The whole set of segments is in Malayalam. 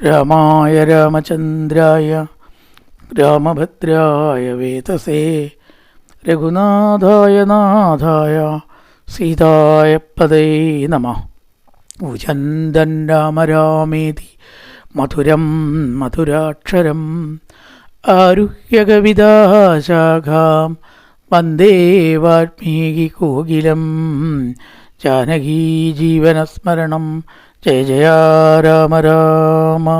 രാമായ രാമചന്ദ്രായ രാമഭദ്രായ വേതസേ രഘുനാഥായ നാഥായ സീതായ പദേ നമ. ഉചന്ദൻ രാമ രാമേതി മധുരം മധുരാക്ഷരം ആരുഹ്യ കവിതാശാഖാം വന്ദേ വാൽമീകി കോകിലം ജാനകീ ജീവനസ്മരണം ജയ ജയ രാമ രാമ.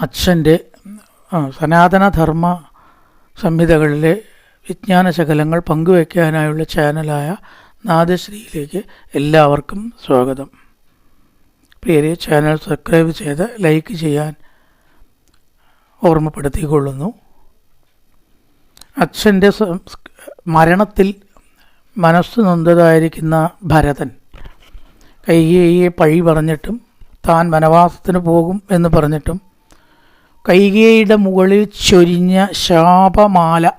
അച്ഛന്റെ സനാതനധർമ്മ സംഹിതകളിലെ വിജ്ഞാനശകലങ്ങൾ പങ്കുവയ്ക്കാനായുള്ള ചാനലായ നാദശ്രീയിലേക്ക് എല്ലാവർക്കും സ്വാഗതം. പ്രിയരെ ചാനൽ സബ്സ്ക്രൈബ് ചെയ്ത് ലൈക്ക് ചെയ്യാൻ ഓർമ്മപ്പെടുത്തിക്കൊള്ളുന്നു. അച്ഛന്റെ മരണത്തിൽ മനസ്സ് നൊന്തതായിരിക്കുന്ന ഭരതൻ. കൈകേയിയെ പഴി പറഞ്ഞിട്ടും താൻ വനവാസത്തിന് പോകും എന്ന് പറഞ്ഞിട്ടും കൈകേയിയുടെ മുകളിൽ ചൊരിഞ്ഞ ശാപമാല.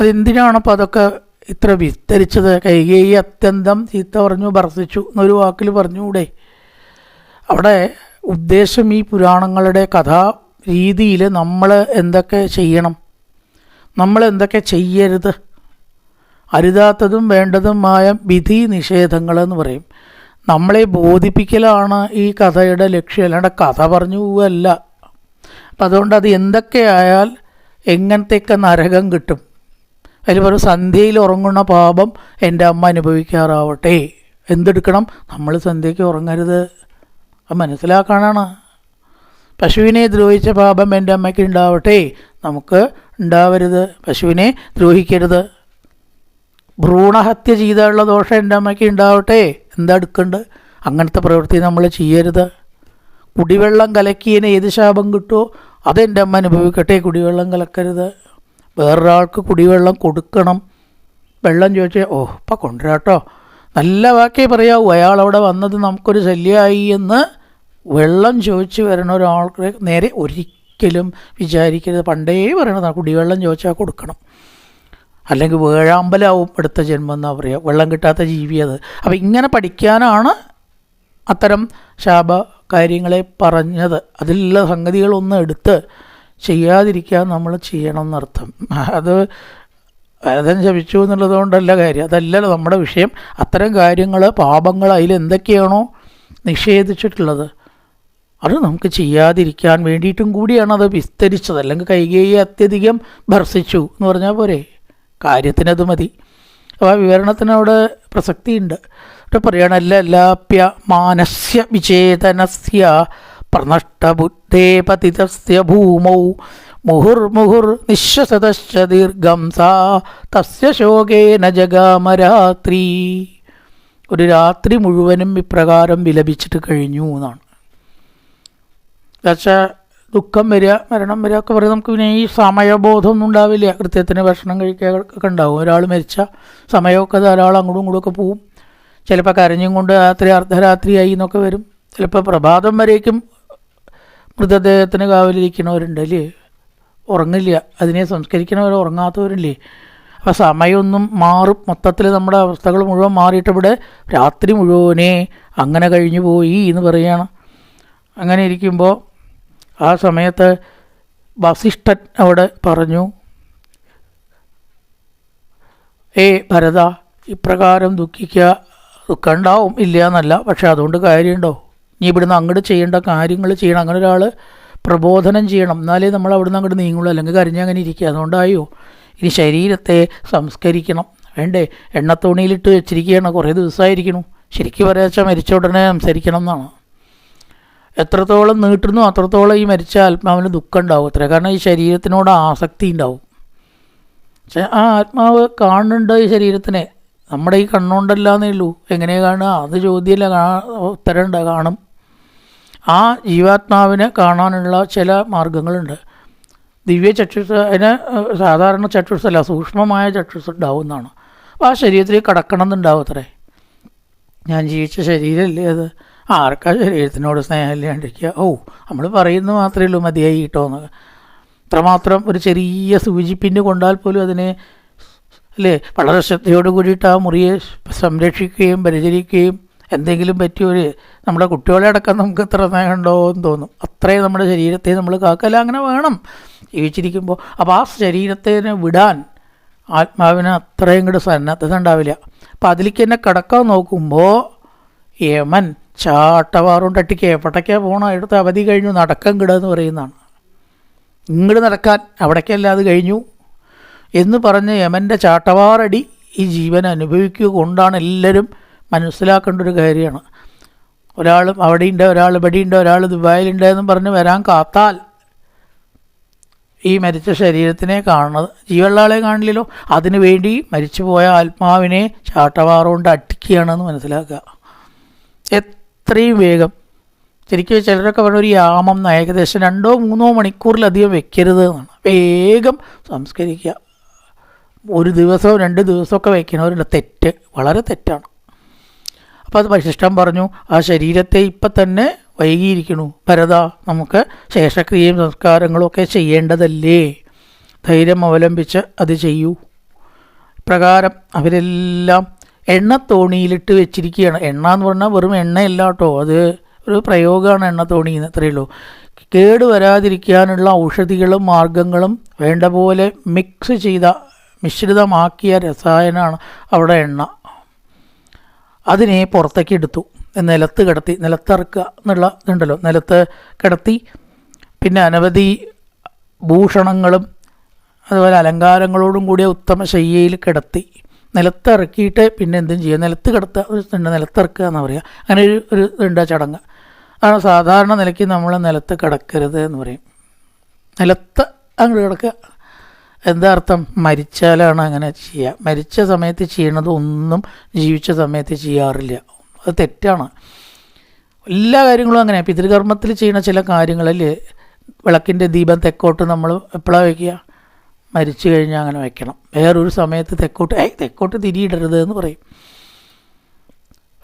അതെന്തിനാണപ്പോൾ അതൊക്കെ ഇത്ര വിസ്തരിച്ചത്? കൈകേയി അത്യന്തം ചീത്ത പറഞ്ഞു ഭർത്തിച്ചു എന്നൊരു വാക്കിൽ പറഞ്ഞുകൂടെ? അവിടെ ഉദ്ദേശം ഈ പുരാണങ്ങളുടെ കഥാ രീതിയിൽ നമ്മൾ എന്തൊക്കെ ചെയ്യണം? നമ്മൾ എന്തൊക്കെ ചെയ്യരുത്? അരുതാത്തതും വേണ്ടതുമായ വിധി നിഷേധങ്ങളെന്ന് പറയും. നമ്മളെ ബോധിപ്പിക്കലാണ് ഈ കഥയുടെ ലക്ഷ്യം. അല്ലാണ്ട് കഥ പറഞ്ഞു പോവല്ല അപ്പം അതുകൊണ്ട് അത് എന്തൊക്കെയായാൽ എങ്ങനത്തെയൊക്കെ നരകം കിട്ടും. അതിൽ പറയും സന്ധ്യയിൽ ഉറങ്ങുന്ന പാപം എന്റെ അമ്മ അനുഭവിക്കാറാവട്ടെ. എന്തെടുക്കണം? നമ്മൾ സന്ധ്യയ്ക്ക് ഉറങ്ങരുത്. അത് മനസ്സിലാക്കാനാണ്. പശുവിനെ ദ്രോഹിച്ച പാപം എന്റെ അമ്മയ്ക്ക് ഉണ്ടാവട്ടെ. നമുക്ക് ഉണ്ടാവരുത്. പശുവിനെ ദ്രോഹിക്കരുത്. ഭ്രൂണഹത്യ ചെയ്താലുള്ള ദോഷം എന്റെ അമ്മയ്ക്ക് ഉണ്ടാവട്ടെ. എന്താ എടുക്കേണ്ടത് അങ്ങനത്തെ പ്രവൃത്തി നമ്മൾ ചെയ്യരുത്. കുടിവെള്ളം കലക്കിയതിന് ഏത് ശാപം കിട്ടുമോ അതെന്റെ അമ്മ അനുഭവിക്കട്ടെ. കുടിവെള്ളം കലക്കരുത്. വേറൊരാൾക്ക് കുടിവെള്ളം കൊടുക്കണം. വെള്ളം ചോദിച്ചാൽ ഓ ഇപ്പം കൊണ്ടുവരാട്ടോ. നല്ല വാക്കേ പറയാവൂ. അയാൾ അവിടെ വന്നത് നമുക്കൊരു ശല്യമായി എന്ന് വെള്ളം ചോദിച്ച് വരണ ഒരാൾക്ക് നേരെ ഒരിക്കലും വിചാരിക്കരുത്. പണ്ടേ പറയണതാണ് കുടിവെള്ളം ചോദിച്ചാൽ കൊടുക്കണം. അല്ലെങ്കിൽ വേഴാമ്പലാവും അടുത്ത ജന്മം എന്നാ പറയുക വെള്ളം കിട്ടാത്ത ജീവി അത്. അപ്പം ഇങ്ങനെ പഠിക്കാനാണ് അത്തരം ശാപ കാര്യങ്ങളെ പറഞ്ഞത്. അതിലുള്ള സംഗതികളൊന്നും എടുത്ത് ചെയ്യാതിരിക്കാൻ നമ്മൾ ചെയ്യണം എന്നർത്ഥം അത് വേദന ശപിച്ചു എന്നുള്ളത് കൊണ്ടല്ല കാര്യം. അതല്ലല്ലോ നമ്മുടെ വിഷയം. അത്തരം കാര്യങ്ങൾ പാപങ്ങൾ അതിൽ എന്തൊക്കെയാണോ നിഷേധിച്ചിട്ടുള്ളത്. അത് നമുക്ക് ചെയ്യാതിരിക്കാൻ വേണ്ടിയിട്ടും കൂടിയാണ് അത് വിസ്തരിച്ചത്. അല്ലെങ്കിൽ കൈകേയെ അത്യധികം ഭർസിച്ചു എന്ന് പറഞ്ഞാൽ പോരെ. കാര്യത്തിനത് മതി അപ്പോൾ ആ വിവരണത്തിനവിടെ പ്രസക്തിയുണ്ട്. ഇവിടെ പറയണല്ല ലാപ്യ മാനസ്യ വിചേതനസ്യ പ്രനഷ്ടബുദ്ധേ പതിതസ്യ ഭൂമൗ മുഹുർമുഹുർ നിശ്വസതശ്ച ദീർഘം സാ തസ്യ ശോകേന ജഗാമരാത്രി. ഒരു രാത്രി മുഴുവനും ഇപ്രകാരം വിലപിച്ചിട്ട് കഴിഞ്ഞു എന്നാണ്. എന്നുവെച്ചാൽ ദുഃഖം വരിക മരണം വരിക ഒക്കെ പറയും നമുക്ക് പിന്നെ ഈ സമയബോധമൊന്നും ഉണ്ടാവില്ല. കൃത്യത്തിന് ഭക്ഷണം കഴിക്കുക ഒക്കെ ഉണ്ടാവും. ഒരാൾ മരിച്ച സമയമൊക്കെ ധാരാളം അങ്ങോട്ടും ഇങ്ങോട്ടും ഒക്കെ പോവും. ചിലപ്പോൾ കരഞ്ഞും കൊണ്ട് രാത്രി അർദ്ധരാത്രിയായി എന്നൊക്കെ വരും. ചിലപ്പോൾ പ്രഭാതം വരേക്കും മൃതദേഹത്തിന് കാവലിരിക്കണവരുണ്ട് അല്ലേ? ഉറങ്ങില്ല. അതിനെ സംസ്കരിക്കണവർ ഉറങ്ങാത്തവരില്ലേ? അപ്പോൾ സമയമൊന്നും മാറും. മൊത്തത്തിൽ നമ്മുടെ അവസ്ഥകൾ മുഴുവൻ മാറിയിട്ട് ഇവിടെ രാത്രി മുഴുവനേ അങ്ങനെ കഴിഞ്ഞു പോയി എന്ന് പറയുകയാണ്. അങ്ങനെ ഇരിക്കുമ്പോൾ ആ സമയത്ത് വസിഷ്ഠൻ അവിടെ പറഞ്ഞു ഏ ഭരത ഇപ്രകാരം ദുഃഖിക്കുക ദുഃഖമുണ്ടാവും ഇല്ല എന്നല്ല പക്ഷെ അതുകൊണ്ട് കാര്യമുണ്ടോ? നീ ഇവിടുന്ന് അങ്ങോട്ട് ചെയ്യേണ്ട കാര്യങ്ങൾ ചെയ്യണം. അങ്ങനെ ഒരാൾ പ്രബോധനം ചെയ്യണം. എന്നാലേ നമ്മൾ അവിടുന്ന് അങ്ങോട്ട് നീങ്ങുള്ളൂ. അല്ലെങ്കിൽ കരിഞ്ഞങ്ങനെ ഇരിക്കുക. അതുകൊണ്ടായോ? ഇനി ശരീരത്തെ സംസ്കരിക്കണം. വേണ്ടേ? എണ്ണത്തോണിയിലിട്ട് വെച്ചിരിക്കുകയാണ്. കുറേ ദിവസമായിരിക്കണു ശരിക്കും പറയാച്ചാൽ മരിച്ച ഉടനെ സംസാരിക്കണം എന്നാണ്. എത്രത്തോളം നീട്ടുന്നു അത്രത്തോളം ഈ മരിച്ച ആത്മാവിന് ദുഃഖം ഉണ്ടാവും അത്ര. കാരണം ഈ ശരീരത്തിനോട് ആസക്തി ഉണ്ടാവും. പക്ഷെ ആ ആത്മാവ് കാണുന്നുണ്ട് ഈ ശരീരത്തിനെ. നമ്മുടെ ഈ കണ്ണുകൊണ്ടല്ലാന്നേ ഉള്ളൂ. എങ്ങനെ കാണുക? അത് ചോദ്യമല്ല. ഉത്തരം ഉത്തരമുണ്ട് കാണും. ആ ജീവാത്മാവിനെ കാണാനുള്ള ചില മാർഗങ്ങളുണ്ട്. ദിവ്യ ചക്ഷുസ് അതിന് സാധാരണ ചക്ഷുസല്ല സൂക്ഷ്മമായ ചക്ഷുസ് ഉണ്ടാവും എന്നാണ്. അപ്പോൾ ആ ശരീരത്തിൽ കടക്കണം എന്നുണ്ടാവും അത്രേ. ഞാൻ ജീവിച്ച ശരീരമല്ലേ അത്? ആർക്കാ ശരീരത്തിനോട് സ്നേഹമില്ലാണ്ടിരിക്കുക? ഓ നമ്മൾ പറയുന്നത് മാത്രമേ ഉള്ളൂ മതിയായി കേട്ടോ എന്ന്. അത്രമാത്രം ഒരു ചെറിയ സൂചിപ്പിന് കൊണ്ടാൽ പോലും അതിനെ അല്ലേ വളരെ ശ്രദ്ധയോട് കൂടിയിട്ട് ആ മുറിയെ സംരക്ഷിക്കുകയും പരിചരിക്കുകയും എന്തെങ്കിലും പറ്റിയൊരു നമ്മുടെ കുട്ടികളെ അടക്കം നമുക്ക് ഇത്ര സ്നേഹമുണ്ടോ എന്ന് തോന്നും. അത്രയും നമ്മുടെ ശരീരത്തെ നമ്മൾ കാക്കല അങ്ങനെ വേണം. ജീവിച്ചിരിക്കുമ്പോൾ അപ്പോൾ ആ ശരീരത്തിനെ വിടാൻ ആത്മാവിന് അത്രയും കൂടെ സന്നദ്ധത ഉണ്ടാവില്ല. അപ്പം അതിലേക്ക് തന്നെ കിടക്കാൻ നോക്കുമ്പോൾ യമൻ ചാട്ടവാറും തട്ടിക്ക് എവിടേക്കാ പോകണം എടുത്ത് അവധി കഴിഞ്ഞു. നടക്കം കിട എന്ന് പറയുന്നതാണ്. ഇങ്ങോട്ട് നടക്കാൻ അവിടേക്കല്ല അത് കഴിഞ്ഞു? എന്ന് പറഞ്ഞ് യമന്റെ ചാട്ടവാറടി ഈ ജീവൻ അനുഭവിക്കുക കൊണ്ടാണ് എല്ലാവരും മനസ്സിലാക്കേണ്ട ഒരു കാര്യമാണ്. ഒരാൾ അവിടെയുണ്ട് ഒരാൾ ഇവിടെയുണ്ട് ഒരാൾ ദുബായിലുണ്ട് എന്നും പറഞ്ഞ് വരാൻ കാത്താൽ ഈ മരിച്ച ശരീരത്തിനെ കാണുന്നത് ജീവനുള്ള ആളെ കാണില്ലല്ലോ. അതിനു വേണ്ടി മരിച്ചുപോയ ആത്മാവിനെ ചാട്ടവാറുകൊണ്ട് അട്ടിക്കുകയാണെന്ന് മനസ്സിലാക്കുക. എത്രയും വേഗം. ശരിക്കും ചിലരൊക്കെ പറഞ്ഞ ഒരു യാമം ഏകദേശം രണ്ടോ മൂന്നോ മണിക്കൂറിലധികം വെക്കരുത് എന്നാണ്. വേഗം സംസ്കരിക്കുക. ഒരു ദിവസവും രണ്ട് ദിവസമൊക്കെ വയ്ക്കണവരുടെ തെറ്റ് വളരെ തെറ്റാണ്. അപ്പോൾ അത് വശിഷ്ഠം പറഞ്ഞു ആ ശരീരത്തെ ഇപ്പം തന്നെ വൈകിയിരിക്കണു ഭരത നമുക്ക് ശേഷക്രിയയും സംസ്കാരങ്ങളും ഒക്കെ ചെയ്യേണ്ടതല്ലേ? ധൈര്യം അവലംബിച്ച് അത് ചെയ്യൂ. പ്രകാരം അവരെല്ലാം എണ്ണത്തോണിയിലിട്ട് വെച്ചിരിക്കുകയാണ്. എണ്ണ എന്ന് പറഞ്ഞാൽ വെറും എണ്ണയല്ല കേട്ടോ. അത് ഒരു പ്രയോഗമാണ് എണ്ണ തോണി അത്രയേ ഉള്ളൂ. കേട് വരാതിരിക്കാനുള്ള ഔഷധികളും മാർഗങ്ങളും വേണ്ട പോലെ മിക്സ് ചെയ്ത മിശ്രിതമാക്കിയ രസായനമാണ് അവിടെ എണ്ണ. അതിനെ പുറത്തേക്ക് എടുത്തു. നിലത്ത് കിടത്തി നിലത്തിറക്കുക എന്നുള്ള ഇതുണ്ടല്ലോ. നിലത്ത് കിടത്തി പിന്നെ അനവധി ഭൂഷണങ്ങളും അതുപോലെ അലങ്കാരങ്ങളോടും കൂടിയ ഉത്തമ ശയ്യയിൽ കിടത്തി. നിലത്തിറക്കിയിട്ട് പിന്നെ എന്തും ചെയ്യുക. നിലത്ത് കിടത്തുക ഒരു ഇതുണ്ട് നിലത്തിറക്കുക എന്ന് പറയുക. അങ്ങനെ ഒരു ഒരു ഇതുണ്ട് ചടങ്ങ്. ആണ് സാധാരണ നിലയ്ക്ക് നമ്മൾ നിലത്ത് കിടക്കരുത് എന്ന് പറയും. നിലത്ത് അങ്ങോട്ട് കിടക്കുക. എന്താ അർത്ഥം? മരിച്ചാലാണ് അങ്ങനെ ചെയ്യുക. മരിച്ച സമയത്ത് ചെയ്യണത് ഒന്നും ജീവിച്ച സമയത്ത് ചെയ്യാറില്ല. അത് തെറ്റാണ്. എല്ലാ കാര്യങ്ങളും അങ്ങനെ പിതൃകർമ്മത്തിൽ ചെയ്യുന്ന ചില കാര്യങ്ങളിൽ വിളക്കിന്റെ ദീപം തെക്കോട്ട് നമ്മൾ എപ്പോഴാണ് വയ്ക്കുക മരിച്ചു കഴിഞ്ഞാൽ അങ്ങനെ വെക്കണം. വേറൊരു സമയത്ത് തെക്കോട്ട് ഏയ് തെക്കോട്ട് തിരിയിടരുത് എന്ന് പറയും.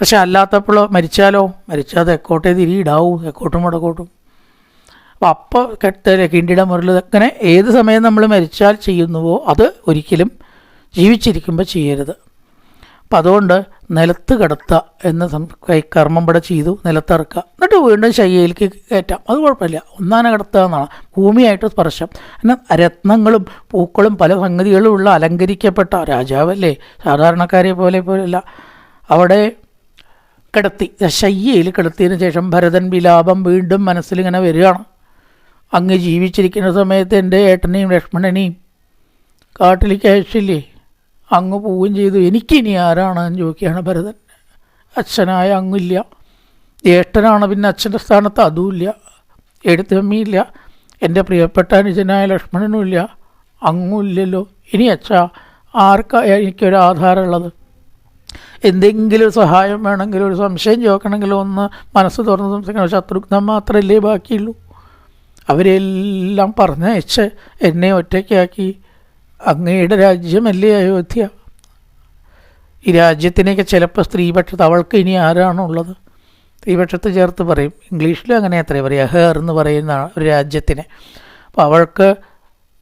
പക്ഷെ അല്ലാത്തപ്പോഴോ മരിച്ചാലോ? മരിച്ചാൽ തെക്കോട്ടേ തിരിയിടാവൂ തെക്കോട്ടും വടക്കോട്ടും. അപ്പോൾ അപ്പോൾ കെട്ടല്ലേ കിണ്ടിട മുരൽ അങ്ങനെ ഏത് സമയം നമ്മൾ മരിച്ചാൽ ചെയ്യുന്നുവോ അത് ഒരിക്കലും ജീവിച്ചിരിക്കുമ്പോൾ ചെയ്യരുത്. അപ്പം അതുകൊണ്ട് നിലത്ത് കിടത്തുക എന്ന കർമ്മം ഇവിടെ ചെയ്തു നിലത്തിറക്കുക എന്നിട്ട് വീണ്ടും ശയ്യയിലേക്ക് കയറ്റാം. അത് കുഴപ്പമില്ല. ഒന്നാന കിടത്തുക എന്നാണ്. ഭൂമിയായിട്ട് സ്പർശം. എന്നാൽ രത്നങ്ങളും പൂക്കളും പല സംഗതികളും ഉള്ള അലങ്കരിക്കപ്പെട്ട രാജാവല്ലേ? സാധാരണക്കാരെ പോലെ പോലെയല്ല അവിടെ കിടത്തി. ശയ്യയിൽ കിടത്തിയതിന് ശേഷം ഭരതൻ വിലാപം വീണ്ടും മനസ്സിലിങ്ങനെ വരികയാണ്. അങ്ങ് ജീവിച്ചിരിക്കുന്ന സമയത്ത് എന്റെ ഏട്ടനെയും ലക്ഷ്മണനെയും കാട്ടിലേക്ക് അയച്ചില്ലേ? അങ്ങ് പോവുകയും ചെയ്തു. എനിക്കിനി ആരാണെന്ന് ചോദിക്കുകയാണ് ഭരതൻ. അച്ഛനായ അങ്ങില്ല ജ്യേഷ്ഠനാണ് പിന്നെ അച്ഛന്റെ സ്ഥാനത്ത് അതുമില്ല. എഴുത്തമ്മിയില്ല. എന്റെ പ്രിയപ്പെട്ട അനുജനായ ലക്ഷ്മണനും ഇല്ല അങ്ങും ഇല്ലല്ലോ ഇനി അച്ഛാ ആർക്കാ എനിക്കൊരു ആധാരമുള്ളത്? എന്തെങ്കിലും സഹായം വേണമെങ്കിലും ഒരു സംശയം ചോദിക്കണമെങ്കിലും ഒന്ന് മനസ്സ് തുറന്ന് സംസാരിക്കണം. ശത്രുഘ്നം മാത്രമല്ലേ ബാക്കിയുള്ളൂ. അവരെല്ലാം പറഞ്ഞയച്ച് എന്നെ ഒറ്റയ്ക്കാക്കി. അങ്ങയുടെ രാജ്യമല്ലേ അയോധ്യ? ഈ രാജ്യത്തിനൊക്കെ ചിലപ്പോൾ സ്ത്രീപക്ഷത്ത് അവൾക്ക് ഇനി ആരാണുള്ളത്? സ്ത്രീപക്ഷത്ത് ചേർത്ത് പറയും. ഇംഗ്ലീഷിലും അങ്ങനെ അത്രേ പറയുക ഹേർ എന്ന് പറയുന്ന ഒരു രാജ്യത്തിന്. അപ്പോൾ അവൾക്ക്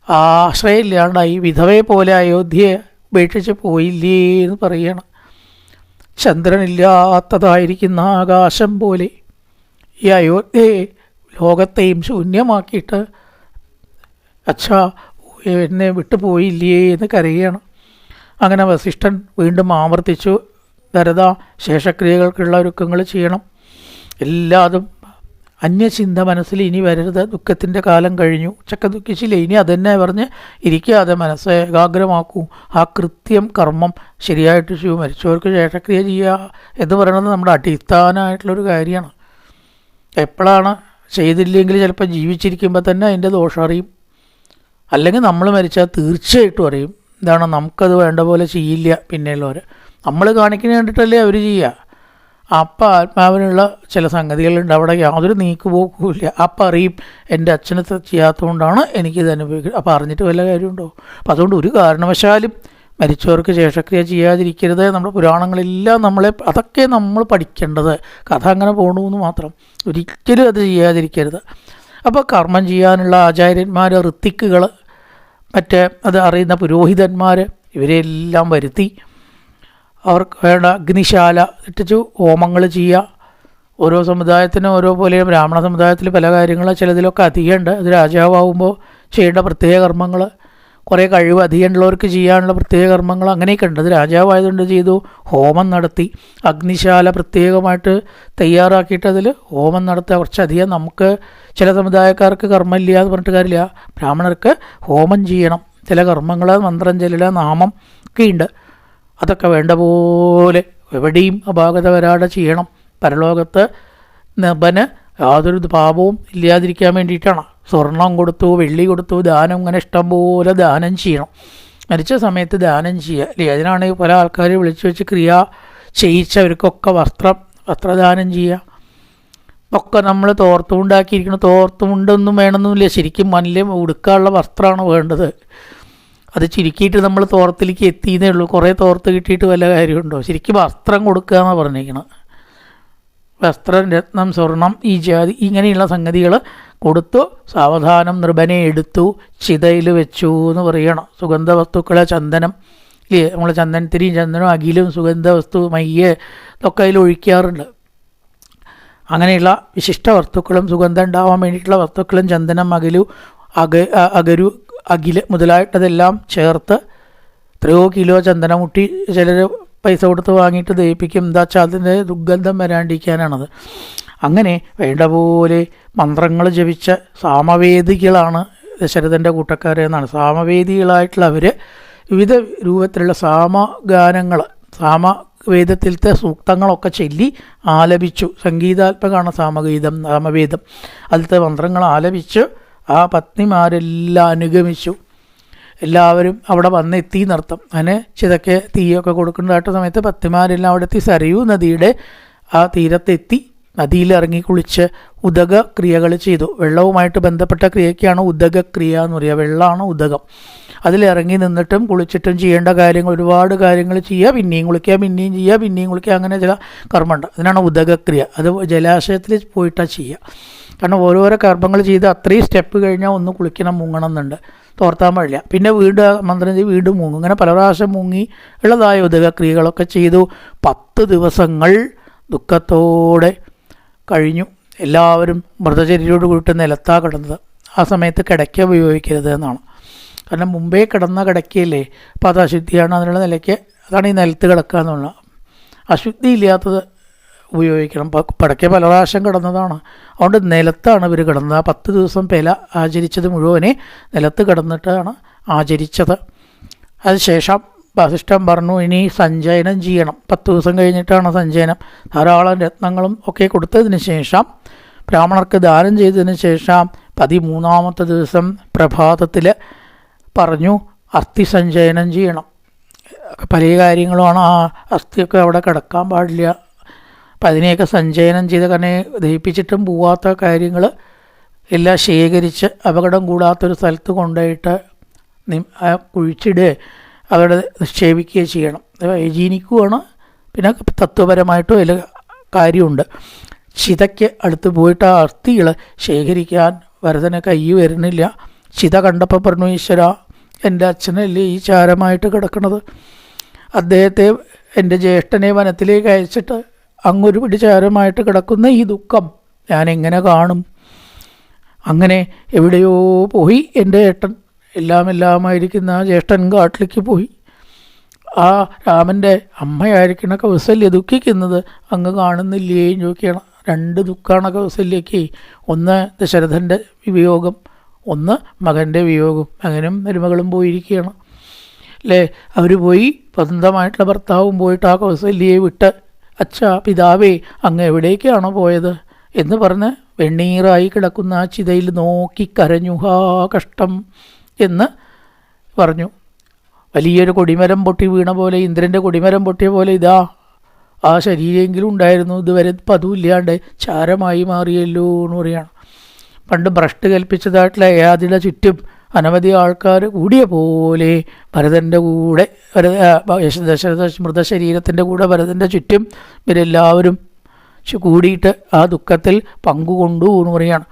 ആശ്രയമില്ലാണ്ടായി വിധവയെ പോലെ അയോധ്യയെ ഉപേക്ഷിച്ച് പോയില്ലേ എന്ന് പറയണം. ചന്ദ്രനില്ലാത്തതായിരിക്കുന്ന ആകാശം പോലെ ഈ അയോധ്യയെ ലോകത്തെയും ശൂന്യമാക്കിയിട്ട് അച്ഛാ എന്നെ വിട്ടുപോയില്ലേ എന്ന് കരയുകയാണ്. അങ്ങനെ വസിഷ്ഠൻ വീണ്ടും ആവർത്തിച്ചു ഭരത ശേഷക്രിയകൾക്കുള്ള ഒരുക്കങ്ങൾ ചെയ്യണം. എല്ലാതും അന്യചിന്ത മനസ്സിൽ ഇനി വരരുത്. ദുഃഖത്തിന്റെ കാലം കഴിഞ്ഞു. ചക്ക ദുഃഖിച്ചില്ല ഇനി അതന്നെ പറഞ്ഞ് ഇരിക്കാതെ മനസ്സ് ഏകാഗ്രമാക്കൂ. ആ കൃത്യം കർമ്മം ശരിയായിട്ട് ചെയ്യൂ മരിച്ചവർക്ക് ശേഷക്രിയ ചെയ്യുക എന്ന് പറയുന്നത് നമ്മുടെ അടിസ്ഥാനമായിട്ടുള്ളൊരു കാര്യമാണ്. എപ്പോഴാണ് ചെയ്തില്ലെങ്കിൽ ചിലപ്പോൾ ജീവിച്ചിരിക്കുമ്പോൾ തന്നെ അതിന്റെ ദോഷം അറിയും. അല്ലെങ്കിൽ നമ്മൾ മരിച്ചാൽ തീർച്ചയായിട്ടും അറിയും. എന്താണ് നമുക്കത് വേണ്ട പോലെ ചെയ്യില്ല പിന്നെയുള്ളവർ നമ്മൾ കാണിക്കുന്ന കണ്ടിട്ടല്ലേ അവർ ചെയ്യുക. അപ്പം ആത്മാവിനുള്ള ചില സംഗതികളുണ്ട്. അവിടെ യാതൊരു നീക്കുപോക്കുമില്ല. അപ്പം അറിയും എന്റെ അച്ഛനെ ചെയ്യാത്തതുകൊണ്ടാണ് എനിക്കിത് അനുഭവിക്കുന്നത് അപ്പം അറിഞ്ഞിട്ട് വല്ല കാര്യമുണ്ടോ? അപ്പം അതുകൊണ്ട് ഒരു കാരണവശാലും മരിച്ചവർക്ക് ശേഷക്രിയ ചെയ്യാതിരിക്കരുത്. നമ്മുടെ പുരാണങ്ങളെല്ലാം നമ്മളെ അതൊക്കെ നമ്മൾ പഠിക്കേണ്ടത്. കഥ അങ്ങനെ പോകണമെന്ന് മാത്രം. ഒരിക്കലും അത് ചെയ്യാതിരിക്കരുത്. അപ്പോൾ കർമ്മം ചെയ്യാനുള്ള ആചാര്യന്മാർ ഋത്തിക്കുകൾ മറ്റേ അത് അറിയുന്ന പുരോഹിതന്മാർ ഇവരെല്ലാം വരുത്തി. അവർക്ക് വേണ്ട അഗ്നിശാല ഇട്ടിച്ചു ഹോമങ്ങൾ ചെയ്യുക. ഓരോ സമുദായത്തിനും ഓരോ പോലെ ബ്രാഹ്മണ സമുദായത്തിൽ പല കാര്യങ്ങൾ ചിലതിലൊക്കെ അധികമുണ്ട്. അത് രാജാവാകുമ്പോൾ ചെയ്യേണ്ട പ്രത്യേക കർമ്മങ്ങൾ കുറേ കഴിവ് അധികമുള്ളവർക്ക് ചെയ്യാനുള്ള പ്രത്യേക കർമ്മങ്ങൾ അങ്ങനെയൊക്കെ ഉണ്ട്. അത് രാജാവായതുകൊണ്ട് ചെയ്തു? ഹോമം നടത്തി. അഗ്നിശാല പ്രത്യേകമായിട്ട് തയ്യാറാക്കിയിട്ട് അതിൽ ഹോമം നടത്തുക. കുറച്ചധികം നമുക്ക് ചില സമുദായക്കാർക്ക് കർമ്മമില്ല എന്ന് പറഞ്ഞിട്ട് കാര്യമില്ല. ബ്രാഹ്മണർക്ക് ഹോമം ചെയ്യണം. ചില കർമ്മങ്ങൾ മന്ത്രം ചെല്ലുക നാമം ഒക്കെ ഉണ്ട്. അതൊക്കെ വേണ്ട പോലെ എവിടെയും അപാകത വരാതെ ചെയ്യണം. പരലോകത്ത് നബന് യാതൊരു പാപവും ഇല്ലാതിരിക്കാൻ വേണ്ടിയിട്ടാണ്. സ്വർണം കൊടുത്തു വെള്ളി കൊടുത്തു ദാനം ഇങ്ങനെ ഇഷ്ടം പോലെ ദാനം ചെയ്യണം. മരിച്ച സമയത്ത് ദാനം ചെയ്യുക. അല്ലേ? അതിനാണ് പല ആൾക്കാരെ വിളിച്ചു വെച്ച് ക്രിയ ചെയ്യിച്ചവർക്കൊക്കെ വസ്ത്രം വസ്ത്രദാനം ചെയ്യുക. ഒക്കെ നമ്മൾ തോർത്തുമുണ്ടാക്കിയിരിക്കണം. തോർത്തുമുണ്ടൊന്നും വേണമെന്നില്ല ശരിക്കും മല്യം ഉടുക്കാനുള്ള വസ്ത്രമാണ് വേണ്ടത്. അത് ചുരുക്കിയിട്ട് നമ്മൾ തോർത്തിലേക്ക് എത്തിയെന്നേ ഉള്ളൂ. കുറേ തോർത്ത് കിട്ടിയിട്ട് വല്ല കാര്യമുണ്ടോ? ശരിക്കും വസ്ത്രം കൊടുക്കുക എന്നാണ് പറഞ്ഞിരിക്കണം വസ്ത്രം രത്നം സ്വർണം ഈ ജാതി ഇങ്ങനെയുള്ള സംഗതികൾ കൊടുത്തു സാവധാനം നൃപനെ എടുത്തു ചിതയിൽ വെച്ചു എന്ന് പറയണം. സുഗന്ധ വസ്തുക്കളെ ചന്ദനം ഇല്ലേ നമ്മൾ ചന്ദനത്തിരിയും ചന്ദനവും അകിലും സുഗന്ധ വസ്തു മയ്യ ഇതൊക്കെ അതിൽ ഒഴിക്കാറുണ്ട്. അങ്ങനെയുള്ള വിശിഷ്ട വസ്തുക്കളും സുഗന്ധം ഉണ്ടാവാൻ വേണ്ടിയിട്ടുള്ള വസ്തുക്കളും ചന്ദനം അകലു അക അകരു അകിൽ മുതലായിട്ടതെല്ലാം ചേർത്ത് എത്രയോ കിലോ ചന്ദനമുട്ടി ചിലർ പൈസ കൊടുത്ത് വാങ്ങിയിട്ട് ദഹിപ്പിക്കും. എന്താ വെച്ചാൽ അതിന്റെ ദുർഗന്ധം വരാണ്ടിരിക്കാനാണത്. അങ്ങനെ വേണ്ട പോലെ മന്ത്രങ്ങൾ ജപിച്ച സാമവേദികളാണ് ദശരഥന്റെ കൂട്ടക്കാരെ എന്നാണ്. സാമവേദികളായിട്ടുള്ള വിവിധ രൂപത്തിലുള്ള സാമഗാനങ്ങൾ സാമവേദത്തിലത്തെ സൂക്തങ്ങളൊക്കെ ചൊല്ലി ആലപിച്ചു. സംഗീതാത്മകമാണ് സാമഗീതം സാമവേദം. അതിലത്തെ മന്ത്രങ്ങൾ ആലപിച്ച് ആ പത്നിമാരെല്ലാം അനുഗമിച്ചു. എല്ലാവരും അവിടെ വന്നെത്തി നർത്തം അങ്ങനെ ചിതക്ക് തീയൊക്കെ കൊടുക്കേണ്ടതായിട്ട് സമയത്ത് പത്തിമാരെല്ലാം അവിടെ എത്തി. സരയൂ നദിയുടെ ആ തീരത്തെത്തി. നദിയിലിറങ്ങി കുളിച്ച് ഉദക ക്രിയകൾ ചെയ്തു. വെള്ളവുമായിട്ട് ബന്ധപ്പെട്ട ക്രിയയ്ക്കാണ് ഉദക ക്രിയ എന്ന് പറയുക. വെള്ളമാണ് ഉദകം. അതിലിറങ്ങി നിന്നിട്ടും കുളിച്ചിട്ടും ചെയ്യേണ്ട കാര്യങ്ങൾ ഒരുപാട് കാര്യങ്ങൾ ചെയ്യുക. പിന്നെയും കുളിക്കുക പിന്നെയും ചെയ്യുക പിന്നെയും കുളിക്കുക. അങ്ങനെ ചില കർമ്മമുണ്ട്. അതിനാണ് ഉദകക്രിയ. അത് ജലാശയത്തിൽ പോയിട്ടാണ് ചെയ്യുക. കാരണം ഓരോരോ കർമ്മങ്ങൾ ചെയ്ത് അത്രയും സ്റ്റെപ്പ് കഴിഞ്ഞാൽ ഒന്ന് കുളിക്കണം മുങ്ങണം എന്നുണ്ട് തോർത്താൻ പാടില്ല. പിന്നെ വീണ്ടും മന്ത്രം ചെയ്ത് വീണ്ടും മുങ്ങും. ഇങ്ങനെ പല പ്രാവശ്യം മുങ്ങി ഉള്ളതായ ഉദകക്രിയകളൊക്കെ ചെയ്തു പത്ത് ദിവസങ്ങൾ ദുഃഖത്തോടെ കഴിഞ്ഞു. എല്ലാവരും മൃതശരീരോട് കൂട്ടി നിലത്താ കിടന്നത്. ആ സമയത്ത് കിടക്ക ഉപയോഗിക്കരുത് എന്നാണ്. കാരണം മുമ്പേ കിടന്ന കിടക്കയില്ലേ അപ്പോൾ അത് അശുദ്ധിയാണ് അതിനുള്ള നിലയ്ക്ക് അതാണ് ഈ നിലത്ത് കിടക്കുക എന്നുള്ള അശുദ്ധി ഇല്ലാത്തത് ഉപയോഗിക്കണം. പടക്കെ പല പ്രാവശ്യം കിടന്നതാണ്. അതുകൊണ്ട് നിലത്താണ് ഇവർ കിടന്നത്. ആ പത്ത് ദിവസം പെല ആചരിച്ചത് മുഴുവനെ നിലത്ത് കിടന്നിട്ടാണ് ആചരിച്ചത്. അതിനുശേഷം വസിഷ്ഠം പറഞ്ഞു ഇനി സഞ്ചയനം ചെയ്യണം. പത്ത് ദിവസം കഴിഞ്ഞിട്ടാണ് സഞ്ചയനം. ധാരാളം രത്നങ്ങളും ഒക്കെ കൊടുത്തതിന് ശേഷം ബ്രാഹ്മണർക്ക് ദാനം ചെയ്തതിന് ശേഷം പതിമൂന്നാമത്തെ ദിവസം പ്രഭാതത്തിൽ പറഞ്ഞു അസ്ഥി സഞ്ചയനം ചെയ്യണം. പല കാര്യങ്ങളുമാണ് ആ അസ്ഥിയൊക്കെ അവിടെ കിടക്കാൻ പാടില്ല. അപ്പം അതിനെയൊക്കെ സഞ്ചയനം ചെയ്ത് കാരണം ദഹിപ്പിച്ചിട്ടും പോവാത്ത കാര്യങ്ങൾ എല്ലാം ശേഖരിച്ച് അപകടം കൂടാത്തൊരു സ്ഥലത്ത് കൊണ്ടുപോയിട്ട് കുഴിച്ചിടുക അവരുടെ നിക്ഷേപിക്കുകയോ ചെയ്യണം. ഹൈജീനിക്കുമാണ് പിന്നെ തത്വപരമായിട്ടും അതിൽ കാര്യമുണ്ട്. ചിതയ്ക്ക് അടുത്ത് പോയിട്ട് ആ അസ്ഥികൾ ശേഖരിക്കാൻ വരതന് കൈ വരുന്നില്ല. ചിത കണ്ടപ്പോൾ പറഞ്ഞു ഈശ്വര എന്റെ അച്ഛനല്ലേ ഈ ചാരമായിട്ട് കിടക്കണത്? അദ്ദേഹത്തെ എന്റെ ജ്യേഷ്ഠനെ വനത്തിലേക്ക് അയച്ചിട്ട് അങ്ങൊരു പിടി ചാരമായിട്ട് കിടക്കുന്ന ഈ ദുഃഖം ഞാൻ എങ്ങനെ കാണും? അങ്ങനെ എവിടെയോ പോയി എന്റെ ഏട്ടൻ. എല്ലാം എല്ലാമായിരിക്കുന്ന ആ ജ്യേഷ്ഠൻ കാട്ടിലേക്ക് പോയി. ആ രാമന്റെ അമ്മയായിരിക്കണ കൗസല്യ ദുഃഖിക്കുന്നത് അങ്ങ് കാണുന്നില്ലേ ചോദിക്കണം രണ്ട് ദുഃഖമാണ് കൗസല്യക്ക് ഒന്ന് ദശരഥന്റെ വിയോഗം ഒന്ന് മകന്റെ വിയോഗം. മകനും മരുമകളും പോയിരിക്കുകയാണ്. അല്ലേ അവർ പോയി സ്വന്തമായിട്ടുള്ള ഭർത്താവും പോയിട്ട് ആ കൗസല്യയെ വിട്ട് അച്ഛാ പിതാവേ അങ്ങ് എവിടേക്കാണോ പോയത്? എന്ന് പറഞ്ഞ് വെണ്ണീറായി കിടക്കുന്ന ആ ചിതയിൽ നോക്കി കരഞ്ഞു ഹാ കഷ്ടം എന്ന് പറഞ്ഞു. വലിയൊരു കൊടിമരം പൊട്ടി വീണ പോലെ ഇന്ദ്രന്റെ കൊടിമരം പൊട്ടിയ പോലെ ഇതാ. ആ ശരീരമെങ്കിലും ഉണ്ടായിരുന്നു. ഇതുവരെ പതുവില്ലാണ്ട് ചാരമായി മാറിയല്ലോ എന്ന് പറയുകയാണ് പണ്ട് ഭ്രഷ്ട് കൽപ്പിച്ചതായിട്ടുള്ള ഏതിയുടെ ചുറ്റും അനവധി ആൾക്കാർ കൂടിയ പോലെ ഭരതന്റെ കൂടെ ഭരത ദശരഥ മൃതശരീരത്തിന്റെ കൂടെ ഭരതന്റെ ചുറ്റും ഇവരെല്ലാവരും കൂടിയിട്ട് ആ ദുഃഖത്തിൽ പങ്കുകൊണ്ടു എന്ന് പറയാണ്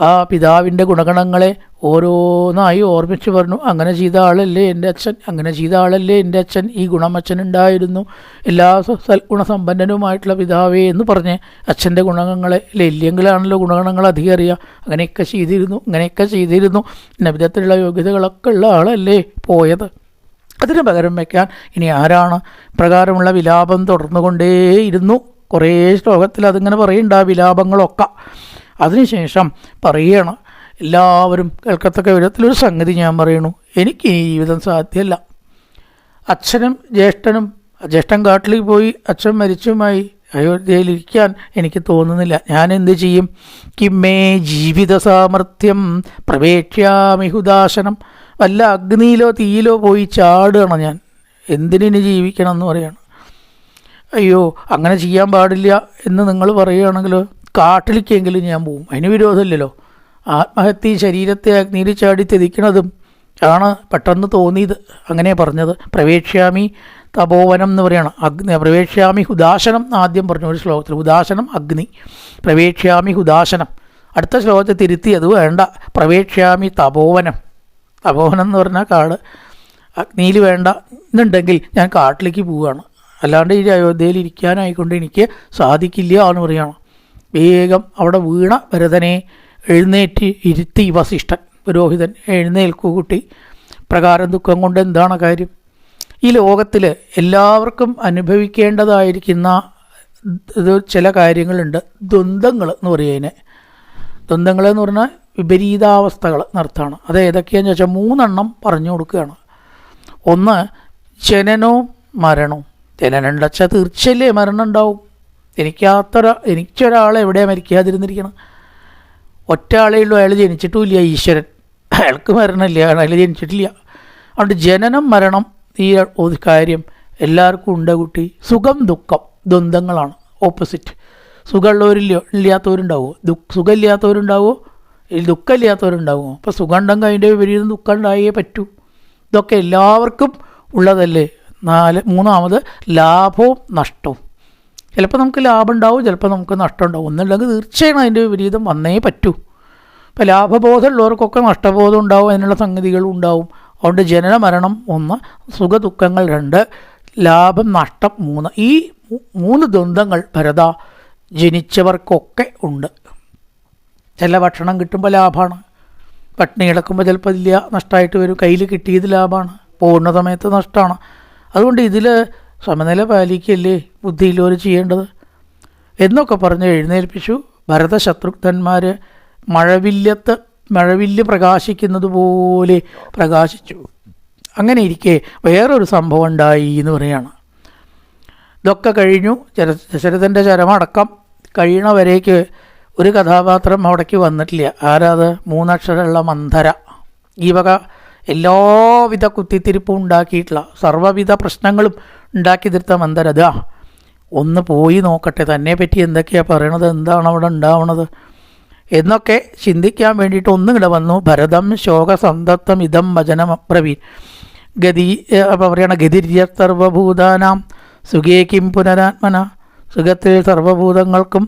ആ പിതാവിന്റെ ഗുണഗണങ്ങളെ ഓരോന്നായി ഓർമ്മിച്ച് പറഞ്ഞു അങ്ങനെ ചെയ്ത ആളല്ലേ എന്റെ അച്ഛൻ? അങ്ങനെ ചെയ്ത ആളല്ലേ എന്റെ അച്ഛൻ? ഈ ഗുണമച്ഛൻ ഉണ്ടായിരുന്നു എല്ലാ സൽഗുണസമ്പന്നനുമായിട്ടുള്ള പിതാവേ എന്ന് പറഞ്ഞ് അച്ഛന്റെ ഗുണഗണങ്ങളെ ഇല്ലെങ്കിലാണല്ലോ ഗുണഗണങ്ങൾ അധികം അറിയുക അങ്ങനെയൊക്കെ ചെയ്തിരുന്നു അങ്ങനെയൊക്കെ ചെയ്തിരുന്നു. നബിതത്തിലുള്ള യോഗ്യതകളൊക്കെ ഉള്ള ആളല്ലേ പോയത്. അതിന് പകരം വയ്ക്കാൻ ഇനി ആരാണ്? പ്രകാരമുള്ള വിലാപം തുടർന്നുകൊണ്ടേയിരുന്നു. കുറേ ശ്ലോകത്തിൽ അതിങ്ങനെ പറയുന്നുണ്ട് ആ വിലാപങ്ങളൊക്കെ. അതിനുശേഷം പറയണം എല്ലാവരും കേൾക്കത്തക്ക വിധത്തിലൊരു സംഗതി ഞാൻ പറയണു. എനിക്ക് ഈ ജീവിതം സാധ്യമല്ല. അച്ഛനും ജ്യേഷ്ഠനും ജ്യേഷ്ഠൻ കാട്ടിലേക്ക് പോയി അച്ഛൻ മരിച്ചുമായി അയോധ്യയിലിരിക്കാൻ എനിക്ക് തോന്നുന്നില്ല. ഞാൻ എന്ത് ചെയ്യും? കിമ്മേ ജീവിത സാമർഥ്യം പ്രവേക്ഷ്യാമിഹുദാശനം വല്ല അഗ്നിയിലോ തീയിലോ പോയി ചാടുകയാണ് ഞാൻ. എന്തിനു ജീവിക്കണം എന്ന് പറയാണ്. അയ്യോ അങ്ങനെ ചെയ്യാൻ പാടില്ല എന്ന് നിങ്ങൾ പറയുകയാണെങ്കിൽ കാട്ടിലേക്കെങ്കിലും ഞാൻ പോവും. അതിന് വിരോധമില്ലല്ലോ. ആത്മഹത്യ ശരീരത്തെ അഗ്നിയിൽ ചാടി തെതിക്കണതും ആണ് പെട്ടെന്ന് തോന്നിയത്. അങ്ങനെ പറഞ്ഞത്. പ്രവേശ്യാമി തപോവനം എന്ന് പറയണം. അഗ്നി പ്രവേശ്യാമി ഹുദാശനം ആദ്യം പറഞ്ഞു ഒരു ശ്ലോകത്തിൽ. ഹുദാശനം അഗ്നി. പ്രവേശ്യാമി ഹുദാശനം. അടുത്ത ശ്ലോകത്തെ തിരുത്തി. അത് വേണ്ട. പ്രവേശ്യാമി തപോവനം. തപോവനം എന്ന് പറഞ്ഞാൽ കാട്. അഗ്നിയിൽ വേണ്ട എന്നുണ്ടെങ്കിൽ ഞാൻ കാട്ടിലേക്ക് പോവുകയാണ്. അല്ലാണ്ട് ഈ അയോധ്യയിൽ ഇരിക്കാനായിക്കൊണ്ട് എനിക്ക് സാധിക്കില്ല എന്ന് പറയുകയാണ് വേഗം അവിടെ വീണ ഭരതനെ എഴുന്നേറ്റ് ഇരുത്തി വസിഷ്ഠൻ പുരോഹിതൻ എഴുന്നേൽക്കു കുട്ടി. പ്രകാരം ദുഃഖം കൊണ്ട് എന്താണ് കാര്യം? ഈ ലോകത്തിൽ എല്ലാവർക്കും അനുഭവിക്കേണ്ടതായിരിക്കുന്ന ചില കാര്യങ്ങളുണ്ട്. ദ്വന്ദ്ങ്ങൾ എന്ന് പറയുന്നതിനെ ദ്വന്ദ്ങ്ങൾ എന്ന് പറഞ്ഞാൽ വിപരീതാവസ്ഥകൾ എന്നർത്ഥമാണ് അത് ഏതൊക്കെയാണെന്ന് വെച്ചാൽ മൂന്നെണ്ണം പറഞ്ഞു കൊടുക്കുകയാണ്. ഒന്ന് ജനനവും മരണവും. ജനനം തീർച്ചയല്ലേ മരണം ഉണ്ടാവും എനിക്കാത്തൊരു എനിക്കൊരാൾ എവിടെ മരിക്കാതിരുന്നിരിക്കണം? ഒറ്റ ഉള്ളൂ അയാൾ ജനിച്ചിട്ടുമില്ല ഈശ്വരൻ. അയാൾക്ക് മരണമില്ല അയാൾ ജനിച്ചിട്ടില്ല. അതുകൊണ്ട് ജനനം മരണം ഈ കാര്യം എല്ലാവർക്കും ഉണ്ട് കുട്ടി. സുഖം ദുഃഖം ദ്വന്ദ്ങ്ങളാണ് ഓപ്പോസിറ്റ് സുഖമുള്ളവരില്ല ഇല്ലാത്തവരുണ്ടാവുമോ ദുഃഖ സുഖമില്ലാത്തവരുണ്ടാവുമോ ദുഃഖമില്ലാത്തവരുണ്ടാവുമോ അപ്പോൾ സുഖം ഉണ്ടെങ്കിൽ അതിന്റെ വിപരീതം ദുഃഖം ഉണ്ടായേ പറ്റൂ. ഇതൊക്കെ എല്ലാവർക്കും ഉള്ളതല്ലേ? നാല് മൂന്നാമത് ലാഭവും നഷ്ടവും. ചിലപ്പോൾ നമുക്ക് ലാഭം ഉണ്ടാവും ചിലപ്പോൾ നമുക്ക് നഷ്ടം ഉണ്ടാവും ഒന്നുമില്ലെങ്കിൽ തീർച്ചയായും അതിന്റെ വിപരീതം വന്നേ പറ്റൂ. ഇപ്പോൾ ലാഭബോധമുള്ളവർക്കൊക്കെ നഷ്ടബോധം ഉണ്ടാവും അതിനുള്ള സംഗതികളും ഉണ്ടാവും. അതുകൊണ്ട് ജനന മരണം ഒന്ന് സുഖദുഃഖങ്ങൾ രണ്ട് ലാഭം നഷ്ടം മൂന്ന്. ഈ മൂന്ന് ദ്വന്ദ്ങ്ങൾ ഭരത ജനിച്ചവർക്കൊക്കെ ഉണ്ട്. ചില ഭക്ഷണം കിട്ടുമ്പോൾ ലാഭമാണ്. പട്ടിണി കിടക്കുമ്പോൾ ചിലപ്പോൾ ഇല്ല നഷ്ടമായിട്ട് വരും. കയ്യിൽ കിട്ടിയത് ലാഭമാണ്. പോകുന്ന സമയത്ത് നഷ്ടമാണ് അതുകൊണ്ട് ഇതിൽ സമനില പാലിക്കല്ലേ ബുദ്ധിയിലോർ ചെയ്യേണ്ടത്? എന്നൊക്കെ പറഞ്ഞ് എഴുന്നേൽപ്പിച്ചു. ഭരതശത്രുഘ്നന്മാർ മഴവില്ലത്ത് മഴവില്ല് പ്രകാശിക്കുന്നത് പോലെ പ്രകാശിച്ചു. അങ്ങനെ ഇരിക്കെ വേറൊരു സംഭവം ഉണ്ടായി എന്ന് പറയുകയാണ് ഇതൊക്കെ കഴിഞ്ഞു. ചര ദശരഥന്റെ ചരമടക്കം കഴിയണവരേക്ക് ഒരു കഥാപാത്രം അവിടേക്ക് വന്നിട്ടില്ല. ആരാത്? മൂന്നക്ഷരമുള്ള മന്ധര. ഈ വക എല്ലാവിധ കുത്തിത്തിരിപ്പും ഉണ്ടാക്കിയിട്ടുള്ള സർവവിധ പ്രശ്നങ്ങളും ഉണ്ടാക്കി തീർത്ത മന്ധര ഒന്ന് പോയി നോക്കട്ടെ തന്നെ പറ്റി എന്തൊക്കെയാണ് പറയണത് എന്താണ് അവിടെ ഉണ്ടാവണത്? എന്നൊക്കെ ചിന്തിക്കാൻ വേണ്ടിയിട്ട് ഒന്നുകിടെ വന്നു. ഭരതം ശോകസന്തത്വം ഇതം വചനം അബ്രവീൻ. ഗതി അപ്പോൾ പറയണ ഗതിര്യ സർവഭൂതാനാം സുഖേക്കും പുനരാത്മന. സുഖത്തിൽ സർവഭൂതങ്ങൾക്കും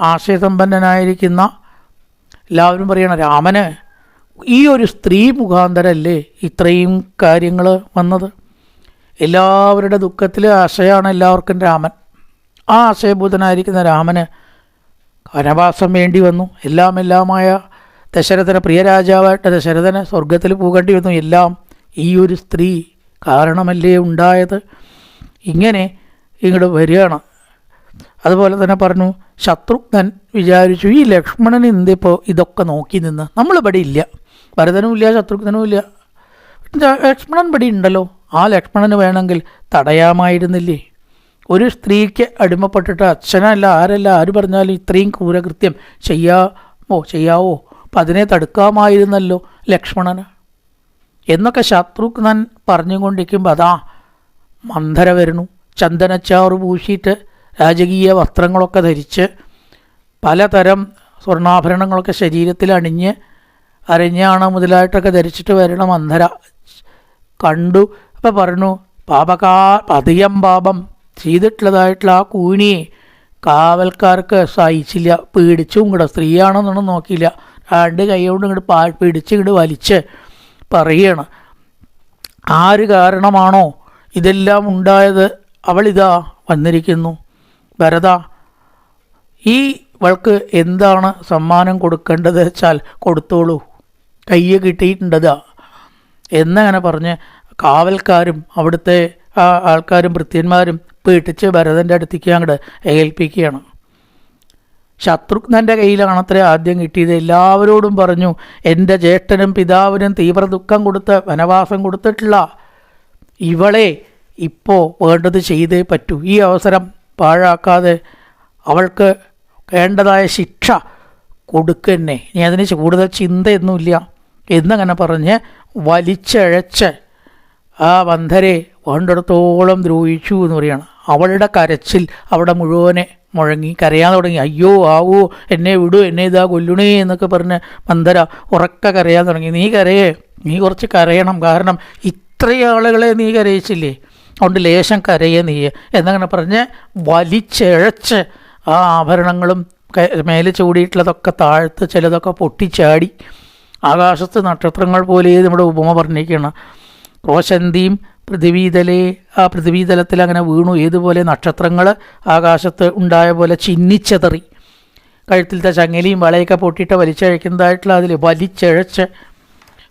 ആശയസമ്പന്നനായിരിക്കുന്ന എല്ലാവരും പറയണ രാമന് ഈ ഒരു സ്ത്രീ മുഖാന്തരല്ലേ ഇത്രയും കാര്യങ്ങൾ വന്നത്? എല്ലാവരുടെ ദുഃഖത്തിൽ ആശയാണ് എല്ലാവർക്കും രാമൻ. ആ ആശയഭൂതനായിരിക്കുന്ന രാമന് വനവാസം വേണ്ടി വന്നു. എല്ലാം എല്ലാമായ ദശരഥന് പ്രിയ രാജാവായിട്ട് ദശരഥന് സ്വർഗത്തിൽ പോകേണ്ടി വന്നു. എല്ലാം ഈ ഒരു സ്ത്രീ കാരണമല്ലേ ഉണ്ടായത്? ഇങ്ങനെ ഇങ്ങോട്ട് വരികയാണ്. അതുപോലെ തന്നെ പറഞ്ഞു ശത്രുഘ്നൻ വിചാരിച്ചു ഈ ലക്ഷ്മണൻ എന്തിപ്പോൾ ഇതൊക്കെ നോക്കി നിന്ന്? നമ്മളിവിടെ ഇല്ല. ഭരതനും ഇല്ല ശത്രുഘ്നനും ഇല്ല ലക്ഷ്മണൻ പടി ഉണ്ടല്ലോ. ആ ലക്ഷ്മണന് വേണമെങ്കിൽ തടയാമായിരുന്നില്ലേ? ഒരു സ്ത്രീക്ക് അടിമപ്പെട്ടിട്ട് അച്ഛനല്ല ആരല്ല ആര് പറഞ്ഞാലും ഇത്രയും ക്രൂരകൃത്യം ചെയ്യാമോ ചെയ്യാവോ? അപ്പം അതിനെ തടുക്കാമായിരുന്നല്ലോ ലക്ഷ്മണന്. എന്നൊക്കെ ശത്രുഘ്നൻ പറഞ്ഞുകൊണ്ടിരിക്കുമ്പോൾ അതാ മന്ധര വരുന്നു. ചന്ദനച്ചാറ് പൂശിയിട്ട് രാജകീയ വസ്ത്രങ്ങളൊക്കെ ധരിച്ച് പലതരം സ്വർണാഭരണങ്ങളൊക്കെ ശരീരത്തിൽ അണിഞ്ഞ് അരഞ്ഞാണ മുതലായിട്ടൊക്കെ ധരിച്ചിട്ട് വരണം അന്ധര കണ്ടു അപ്പം പറഞ്ഞു പാപകാ അധികം പാപം ചെയ്തിട്ടുള്ളതായിട്ടുള്ള ആ കൂനിയെ കാവൽക്കാർക്ക് സഹിച്ചില്ല പേടിച്ചും കൂടെ സ്ത്രീയാണെന്നൊന്നും നോക്കിയില്ല. രണ്ട് കൈ കൊണ്ട് ഇങ്ങോട്ട് പിടിച്ച് ഇങ്ങോട്ട് വലിച്ച് പറയണം. ആര് കാരണമാണോ ഇതെല്ലാം ഉണ്ടായത്? അവളിതാ വന്നിരിക്കുന്നു. ഭരത ഈ വൾക്ക് എന്താണ് സമ്മാനം കൊടുക്കേണ്ടത് വെച്ചാൽ കൊടുത്തോളൂ. കയ്യെ കിട്ടിയിട്ടുണ്ടതാ. എന്നങ്ങനെ പറഞ്ഞ് കാവൽക്കാരും അവിടുത്തെ ആൾക്കാരും ഭൃത്യന്മാരും പീട്ടിച്ച് ഭരതന്റെ അടുത്തേക്ക് അങ്ങോട്ട് ഏൽപ്പിക്കുകയാണ്. ശത്രുഘ്നന്റെ കയ്യിലാണത്രേ ആദ്യം കിട്ടിയത്. എല്ലാവരോടും പറഞ്ഞു എന്റെ ജ്യേഷ്ഠനും പിതാവിനും തീവ്ര ദുഃഖം കൊടുത്ത് വനവാസം കൊടുത്തിട്ടുള്ള ഇവളെ ഇപ്പോൾ വേണ്ടത് ചെയ്തേ പറ്റൂ. ഈ അവസരം പാഴാക്കാതെ അവൾക്ക് വേണ്ടതായ ശിക്ഷ കൊടുക്കന്നെ ഇനി അതിന് കൂടുതൽ ചിന്തയൊന്നുമില്ല. എന്നങ്ങനെ പറഞ്ഞ് വലിച്ചഴച്ച് ആ വന്ധരെ വേണ്ടിടത്തോളം ദ്രോഹിച്ചു എന്ന് പറയുകയാണ് അവളുടെ കരച്ചിൽ അവിടെ മുഴുവനെ മുഴങ്ങി കരയാൻ തുടങ്ങി. അയ്യോ ആവോ എന്നെ വിടൂ എന്നെ ഇതാ കൊല്ലുണേ എന്നൊക്കെ പറഞ്ഞ് മന്ധര ഉറക്ക കരയാൻ തുടങ്ങി. നീ കരയേ നീ കുറച്ച് കരയണം. കാരണം ഇത്രയും ആളുകളെ നീ കരയിച്ചില്ലേ? അതുകൊണ്ട് ലേശം കരയേ നീ എന്നങ്ങനെ പറഞ്ഞ് വലിച്ചഴച്ച് ആ ആഭരണങ്ങളും മേലെ ചൂടിയിട്ടുള്ളതൊക്കെ താഴ്ത്ത് ചിലതൊക്കെ പൊട്ടിച്ചാടി ആകാശത്ത് നക്ഷത്രങ്ങൾ പോലെ നമ്മുടെ ഉപമ പറഞ്ഞിരിക്കുകയാണ് റോശന്തിയും പൃഥ്വീതലേ ആ പൃഥ്വീതലത്തിൽ അങ്ങനെ വീണു. ഏതുപോലെ നക്ഷത്രങ്ങൾ ആകാശത്ത് ഉണ്ടായ പോലെ ചിന്നിച്ചെതറി. കഴുത്തിലത്തെ ചങ്ങലിയും വളയൊക്കെ പൊട്ടിയിട്ട് വലിച്ചഴക്കുന്നതായിട്ടുള്ള അതിൽ വലിച്ചഴച്ച്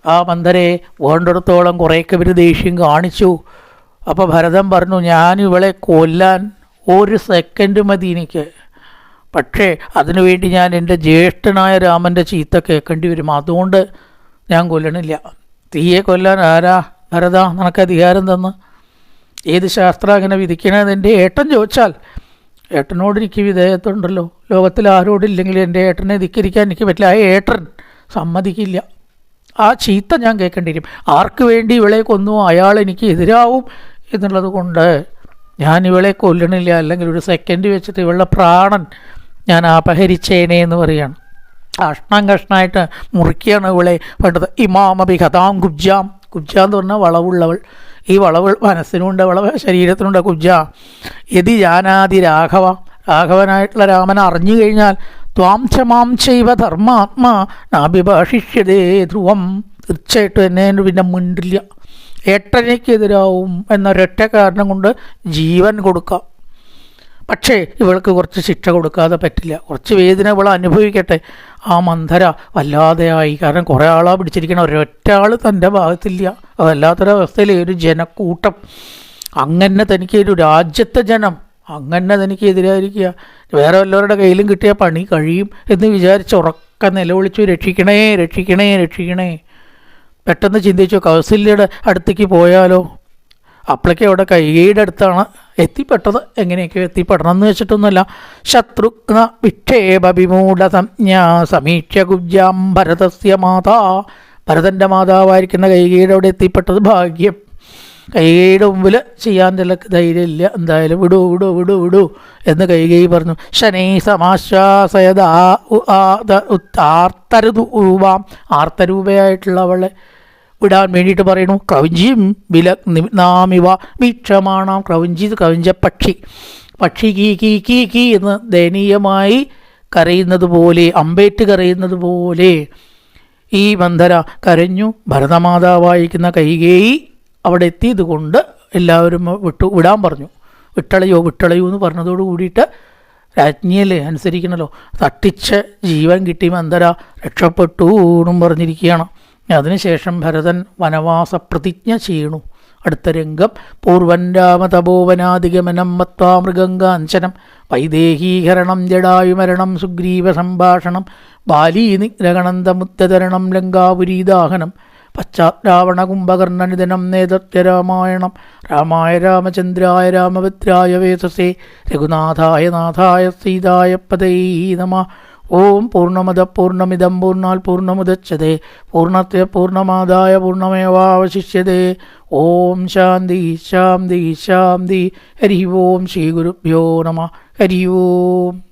ആ മന്ദരെ വേണ്ടിടത്തോളം കുറേയൊക്കെ ഇവർ ദേഷ്യം കാണിച്ചു. അപ്പോൾ ഭരതം പറഞ്ഞു ഞാൻ ഇവളെ കൊല്ലാൻ ഒരു സെക്കൻഡ് മതി എനിക്ക്. പക്ഷേ അതിനുവേണ്ടി ഞാൻ എന്റെ ജ്യേഷ്ഠനായ രാമന്റെ ചീത്ത കേൾക്കേണ്ടി വരും. അതുകൊണ്ട് ഞാൻ കൊല്ലണില്ല. തീയെ കൊല്ലാൻ ആരാ? ഭരത നിനക്ക് അധികാരം തന്ന്. ഏത് ശാസ്ത്രം അങ്ങനെ വിധിക്കണമെന്ന് എന്റെ ഏട്ടൻ ചോദിച്ചാൽ ഏട്ടനോട് എനിക്ക് വിധേയത്വമുണ്ടല്ലോ ലോകത്തിൽ ആരോടില്ലെങ്കിൽ എന്റെ ഏട്ടനെ ധിക്കരിക്കാൻ എനിക്ക് പറ്റില്ല. ആ ഏട്ടൻ സമ്മതിക്കില്ല. ആ ചീത്ത ഞാൻ കേൾക്കേണ്ടി വരും. ആർക്ക് വേണ്ടി ഇവളെ കൊന്നു? അയാൾ എനിക്ക് എതിരാവും എന്നുള്ളത് കൊണ്ട് ഞാൻ ഇവളെ കൊല്ലണില്ല. അല്ലെങ്കിൽ ഒരു സെക്കൻഡ് വെച്ചിട്ട് ഇവളുടെ പ്രാണൻ ഞാൻ അപഹരിച്ചേനെ എന്ന് പറയുകയാണ് കഷ്ണം കഷ്ണമായിട്ട് മുറിക്കുകയാണ് ഇവളെ വേണ്ടത്. ഇമാമബി കഥാം കുബ്ജാം. കുബ്ജ എന്ന് പറഞ്ഞാൽ വളവുള്ളവൾ. ഈ വളവ് മനസ്സിനുണ്ട് വളവ് ശരീരത്തിനുണ്ട് കുബ്ജ. യതി ജാനാതി രാഘവ. രാഘവനായിട്ടുള്ള രാമൻ അറിഞ്ഞു കഴിഞ്ഞാൽ ത്വാം ചമാം ചൈവ ധർമാത്മാ നാഭിഭാഷിഷ്യതേ ധ്രുവം. തീർച്ചയായിട്ടും എന്നെ പിന്നെ മിണ്ടില്ല. ഏട്ടനയ്ക്കെതിരാവും എന്നൊരൊറ്റ കാരണം കൊണ്ട് ജീവൻ കൊടുക്കാം. പക്ഷേ ഇവൾക്ക് കുറച്ച് ശിക്ഷ കൊടുക്കാതെ പറ്റില്ല. കുറച്ച് വേദന ഇവൾ അനുഭവിക്കട്ടെ. ആ മന്ധര വല്ലാതെയായി. കാരണം കുറേ ആളാ പിടിച്ചിരിക്കണം. ഒരൊറ്റ ആൾ തന്റെ ഭാഗത്തില്ല. അതല്ലാത്തൊരവസ്ഥയിൽ ഒരു ജനക്കൂട്ടം. അങ്ങനെ തനിക്ക് ഒരു രാജ്യത്തെ ജനം. അങ്ങനെ തനിക്ക് എതിരായിരിക്കുക വേറെ വല്ലവരുടെ കയ്യിലും കിട്ടിയ പണി കഴിയും എന്ന് വിചാരിച്ച് ഉറക്ക നിലവിളിച്ചു രക്ഷിക്കണേ രക്ഷിക്കണേ രക്ഷിക്കണേ. പെട്ടെന്ന് ചിന്തിച്ചു കൗസല്യയുടെ അടുത്തേക്ക് പോയാലോ? അപ്പോഴേക്കും അവിടെ കൈകയുടെ അടുത്താണ് എത്തിപ്പെട്ടത് എങ്ങനെയൊക്കെ എത്തിപ്പെടണം എന്ന് വെച്ചിട്ടൊന്നുമല്ല. ശത്രുഘ്ന വിക്ഷേപവിമൂഢ സംജ്ഞ സമീക്ഷ കുബ്ജാം ഭരതസ്യ മാതാ. ഭരതന്റെ മാതാവായിരിക്കുന്ന കൈകയുടെ അവിടെ എത്തിപ്പെട്ടത് ഭാഗ്യം. കൈകയുടെ മുമ്പിൽ ചെയ്യാൻ ധൈര്യമില്ല. എന്തായാലും വിടൂ വിടൂ വിടൂ വിടൂ എന്ന് കൈകൈ പറഞ്ഞു. ശനൈ സമാശ്വാസയതാ ആർത്തരൂപാം ആർത്തരൂപയായിട്ടുള്ള അവളെ വിടാൻ വേണ്ടിയിട്ട് പറയുന്നു. ക്രൗഞ്ചിയും വില നാമിവ വീക്ഷമാണാം. ക്രൗഞ്ചി ക്രൗഞ്ച പക്ഷി. പക്ഷി കീ കീ കീ കീ എന്ന് ദയനീയമായി കരയുന്നത് പോലെ അമ്പേറ്റ് കരയുന്നത് പോലെ ഈ മന്ധര കരഞ്ഞു ഭരതമാതാവായിരിക്കുന്ന കൈകേയി അവിടെ എത്തിയത് കൊണ്ട് എല്ലാവരും വിട്ടു വിടാൻ പറഞ്ഞു. വിട്ടളയോ വിട്ടളയോ എന്ന് പറഞ്ഞതോട് കൂടിയിട്ട് രാജ്ഞിയല്ലേ അനുസരിക്കണല്ലോ. തട്ടിച്ച് ജീവൻ കിട്ടി മന്ധര. രക്ഷപ്പെട്ടു എന്നും പറഞ്ഞിരിക്കുകയാണ്. അതിനുശേഷം ഭരതൻ വനവാസ പ്രതിജ്ഞ ചെയ്യണു. അടുത്ത രംഗം പൂർവൻ രാമതപോവനാധിഗമനം മത്വാ മൃഗങ്കാഞ്ചനം വൈദേഹീകരണം ജടായുമരണം സുഗ്രീവ സംഭാഷണം ബാലീ നിഗ്രഹണന്തമുത്തതരണം ലങ്കാപുരീദാഹനം പശ്ചാത്രാവണ കുംഭകർണനിധനം നേതൃത്യരാമായണം രാമായ രാമചന്ദ്രായ രാമഭദ്രായ വേസസേ രഘുനാഥായ നാഥായ സീതായ പതൈ നമ. ഓം പൂർണമത പൂർണമിദം പൂർണാൽ പൂർണമുദച്യത്തെ പൂർണത്തെ പൂർണമാദായ പൂർണമേവാവശിഷ്യതേ ഓം ശാന്തി ശാന്തി ശാന്തി. ഹരി ഓം ശ്രീ ഗുരുഭ്യോ നമ. ഹരി ഓം.